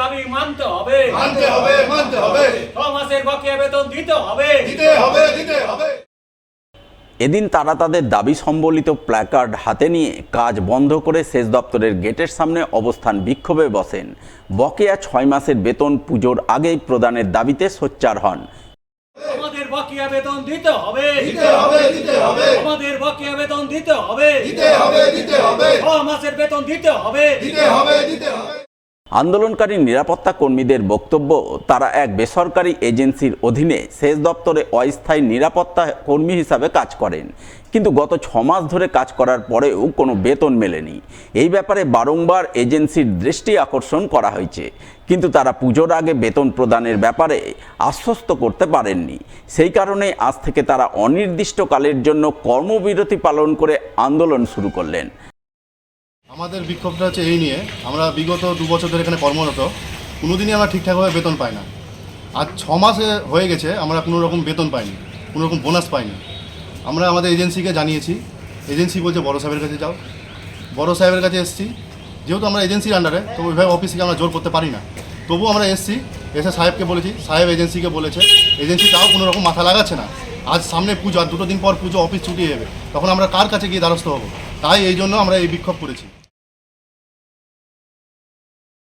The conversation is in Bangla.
দাবি মানতে হবে। মানতে হবে মানতে হবে। ছ মাসের বকেয়া বেতন দিতে হবে। দিতে হবে দিতে হবে। এদিন তারা তাদের দাবি সম্বলিত প্ল্যাকার্ড হাতে নিয়ে কাজ বন্ধ করে সেচ দপ্তরের গেটের সামনে অবস্থান বিক্ষোভে বসেন। বকেয়া ছয় মাসের বেতন পুজোর আগেই প্রদানের দাবিতে সোচ্চার হন। আমাদের বকেয়া বেতন দিতে হবে। দিতে হবে দিতে হবে। আমাদের বকেয়া বেতন দিতে হবে। দিতে হবে দিতে হবে। ছ মাসের বেতন দিতে হবে। দিতে হবে দিতে হবে। আন্দোলনকারী নিরাপত্তা কর্মীদের বক্তব্য, তারা এক বেসরকারি এজেন্সির অধীনে সেচ দপ্তরে অস্থায়ী নিরাপত্তা কর্মী হিসাবে কাজ করেন। কিন্তু গত ছ মাস ধরে কাজ করার পরেও কোনো বেতন মেলেনি। এই ব্যাপারে বারংবার এজেন্সির দৃষ্টি আকর্ষণ করা হয়েছে। কিন্তু তারা পুজোর আগে বেতন প্রদানের ব্যাপারে আশ্বস্ত করতে পারেননি। সেই কারণে আজ থেকে তারা অনির্দিষ্টকালের জন্য কর্মবিরতি পালন করে আন্দোলন শুরু করলেন। আমাদের বিক্ষোভটা হচ্ছে এই নিয়ে। আমরা বিগত দু বছর ধরে এখানে কর্মরত। কোনোদিনই আমরা ঠিকঠাকভাবে বেতন পাই না। আজ ছ মাসে হয়ে গেছে, আমরা কোনো রকম বেতন পাইনি, কোনো রকম বোনাস পাইনি। আমরা আমাদের এজেন্সিকে জানিয়েছি। এজেন্সি বলছে, বড় সাহেবের কাছে যাও। বড় সাহেবের কাছে এসেছি। যেহেতু আমরা এজেন্সির আন্ডারে তো ওইভাবে অফিসকে আমরা জোর করতে পারি না। তবুও আমরা এসেছি, এসে সাহেবকে বলেছি, সাহেব এজেন্সিকে বলেছে, এজেন্সি তাও কোনো রকম মাথা লাগাচ্ছে না। আজ সামনে পুজো, আর দুটো দিন পর পুজো অফিস ছুটি যাবে তখন আমরা কার কাছে গিয়ে দ্বারস্থ হব? তাই এই জন্য আমরা এই বিক্ষোভ করেছি।